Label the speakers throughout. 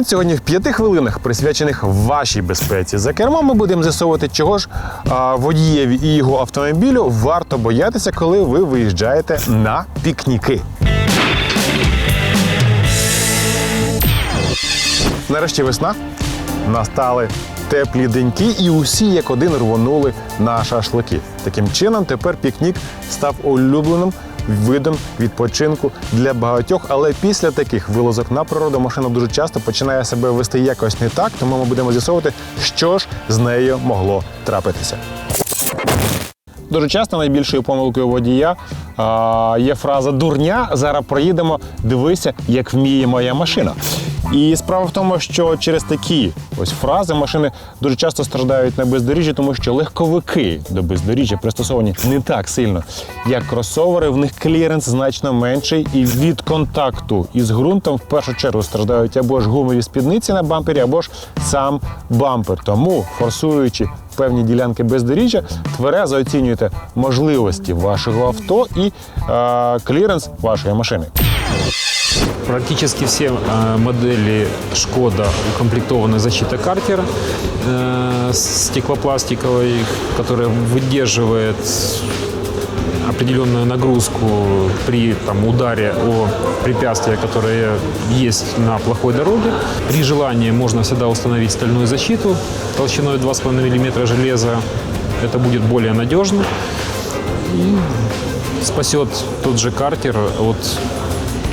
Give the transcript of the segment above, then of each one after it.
Speaker 1: Привіт! Сьогодні в п'яти хвилинах, присвячених вашій безпеці. За кермом ми будемо з'ясовувати, чого ж водієві і його автомобілю варто боятися, коли ви виїжджаєте на пікніки. Нарешті весна. Настали теплі деньки, і усі як один рвонули на шашлики. Таким чином, тепер пікнік став улюбленим видом відпочинку для багатьох. Але після таких вилазок на природу машина дуже часто починає себе вести якось не так, тому ми будемо з'ясовувати, що ж з нею могло трапитися. Дуже часто найбільшою помилкою водія а, є фраза дурня. Зараз проїдемо, дивися, як вміє моя машина. І справа в тому, що через такі ось фрази машини дуже часто страждають на бездоріжжі, тому що легковики до бездоріжжя пристосовані не так сильно, як кросовери. В них кліренс значно менший, і від контакту із ґрунтом в першу чергу страждають або ж гумові спідниці на бампері, або ж сам бампер. Тому форсуючи певні ділянки бездоріжжя, тверезо оцінюєте можливості вашого авто і е, кліренс вашої машини.
Speaker 2: Практически все э, модели Шкода укомплектованы защитой картер э, стеклопластиковой, которая выдерживает определенную нагрузку при там, ударе о препятствия, которые есть на плохой дороге. При желании можно всегда установить стальную защиту толщиной 2,5 мм железа. Это будет более надежно и спасет тот же картер от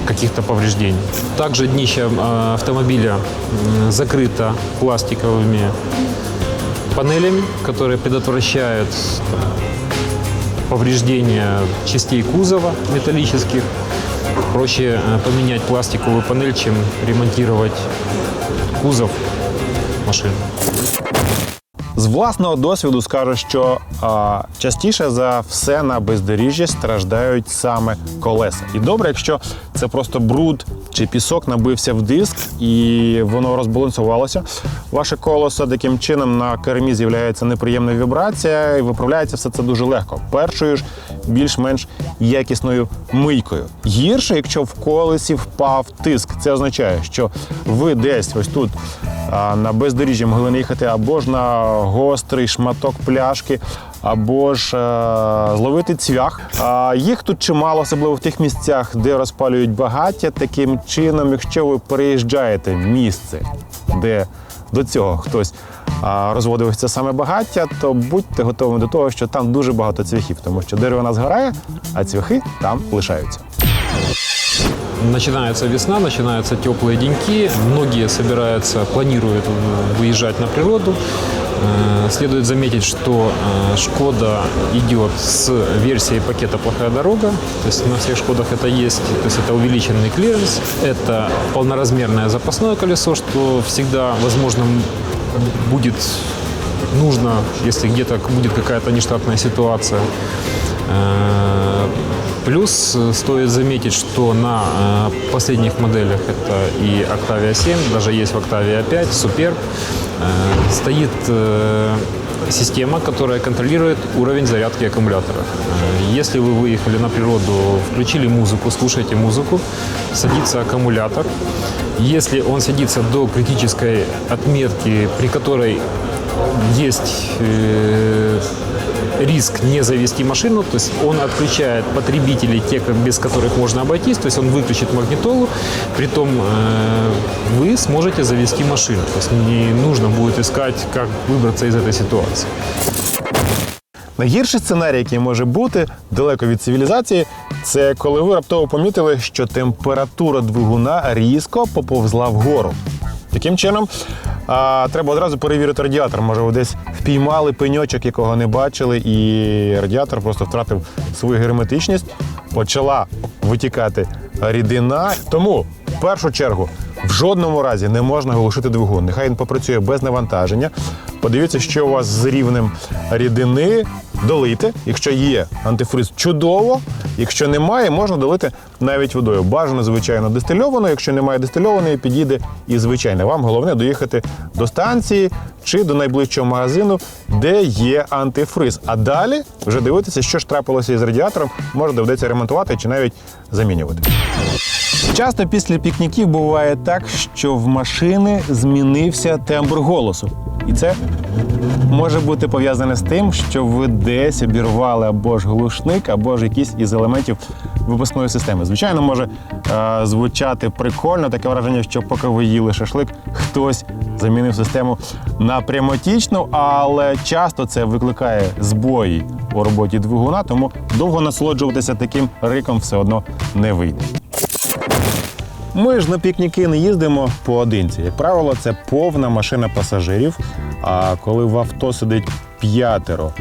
Speaker 2: каких-то повреждений. Также днище э, автомобиля закрыто пластиковыми панелями, которые предотвращают повреждения частей кузова металлических. Проще э, поменять пластиковую панель, чем ремонтировать кузов машины.
Speaker 1: З власного досвіду скажу, що а, частіше за все на бездоріжжі страждають саме колеса. І добре, якщо це просто бруд чи пісок набився в диск і воно розбалансувалося. Ваше колесо таким чином на кермі з'являється неприємна вібрація, і виправляється все це дуже легко. Першою ж більш-менш якісною мийкою. Гірше, якщо в колесі впав тиск, це означає, що ви десь ось тут на бездоріжжі могли не їхати або ж на гострий шматок пляшки, або ж е, зловити цвях. А їх тут чимало, особливо в тих місцях, де розпалюють багаття. Таким чином, якщо ви переїжджаєте в місце, де до цього хтось а, розводив це саме багаття, то будьте готовими до того, що там дуже багато цвяхів, тому що дерево нас згорає, а цвяхи там лишаються.
Speaker 2: Начинается весна, начинаются теплые деньки. Многие собираются, планируют э, выезжать на природу. Э, Следует заметить, что э, Шкода идет с версией пакета «Плохая дорога». То есть на всех Шкодах это есть. То есть это увеличенный клиренс, это полноразмерное запасное колесо, что всегда, возможно, будет нужно, если где-то будет какая-то нештатная ситуация. Плюс э, стоит заметить, что на э, последних моделях это и Octavia 7, даже есть в Octavia 5, Superb, э, стоит система, которая контролирует уровень зарядки аккумулятора. Если вы выехали на природу, включили музыку, слушаете музыку, садится аккумулятор. Если он садится до критической отметки, при которой есть риск не завести машину, то есть он отключает потребителей, те, как- без которых можно обойтись, то есть он выключит магнитолу, притом э, вы сможете завести машину, то есть не нужно будет искать, как выбраться из этой ситуации.
Speaker 1: Найгірший сценарій, який може бути далеко від цивілізації, це коли ви раптово помітили, що температура двигуна різко поповзла вгору. Таким чином, а, треба одразу перевірити радіатор. Може, ви десь впіймали пеньочок, якого не бачили, і радіатор просто втратив свою герметичність, почала витікати рідина. Тому, в першу чергу, в жодному разі не можна глушити двигун. Нехай він попрацює без навантаження. Подивіться, що у вас з рівнем рідини, долийте. Якщо є антифриз, чудово. Якщо немає, можна долити навіть водою. Бажано, звичайно, дистильовано. Якщо немає дистильованої, підійде і звичайно. Вам головне доїхати до станції чи до найближчого магазину, де є антифриз. А далі вже дивитися, що ж трапилося із радіатором, може доведеться ремонтувати чи навіть замінювати. Часто після пікніків буває так, що в машини змінився тембр голосу. І це може бути пов'язане з тим, що ви десь обірвали або ж глушник, або ж якийсь із елементів випускної системи. Звичайно, може е, звучати прикольно, таке враження, що поки ви їли шашлик, хтось замінив систему на прямотічну, але часто це викликає збої у роботі двигуна, тому довго насолоджуватися таким риком все одно не вийде. Ми ж на пікніки не їздимо поодинці. Як правило, це повна машина пасажирів. А коли в авто сидить п'ятеро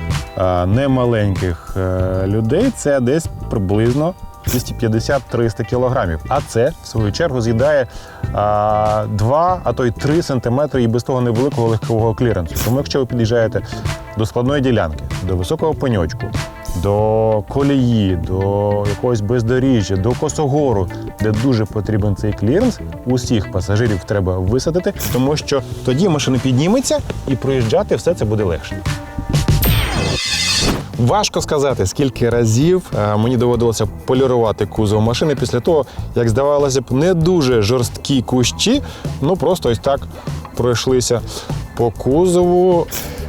Speaker 1: немаленьких е, людей, це десь приблизно 250-300 кілограмів. А це, в свою чергу, з'їдає а, 2, а то й 3 сантиметри і без того невеликого легкового кліренсу. Тому якщо ви під'їжджаєте до складної ділянки, до високого пеньочку, до колії, до якогось бездоріжжя, до косогору, де дуже потрібен цей кліренс, усіх пасажирів треба висадити, тому що тоді машина підніметься і проїжджати все це буде легше. Важко сказати, скільки разів е, мені доводилося полірувати кузов машини після того, як здавалося б, не дуже жорсткі кущі, ну просто ось так пройшлися по кузову.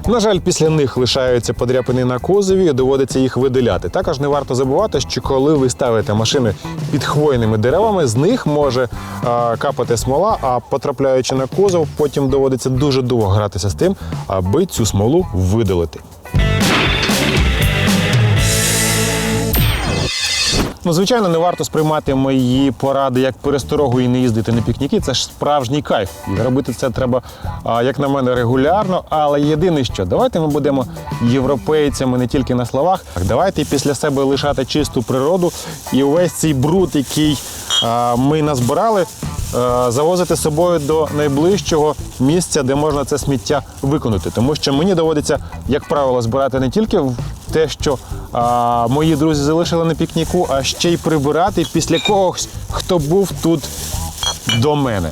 Speaker 1: На жаль, після них лишаються подряпини на кузові, і доводиться їх видаляти. Також не варто забувати, що коли ви ставите машини під хвойними деревами, з них може е, капати смола, а потрапляючи на кузов, потім доводиться дуже довго гратися з тим, аби цю смолу видалити. Ну, звичайно, не варто сприймати мої поради як пересторогу і не їздити на пікніки. Це ж справжній кайф. Робити це треба, як на мене, регулярно. Але єдине що, давайте ми будемо європейцями не тільки на словах. Давайте після себе лишати чисту природу і увесь цей бруд, який ми назбирали, завозити з собою до найближчого місця, де можна це сміття виконати. Тому що мені доводиться, як правило, збирати не тільки те, що а, мої друзі залишили на пікніку, а ще й прибирати після когось, хто був тут до мене.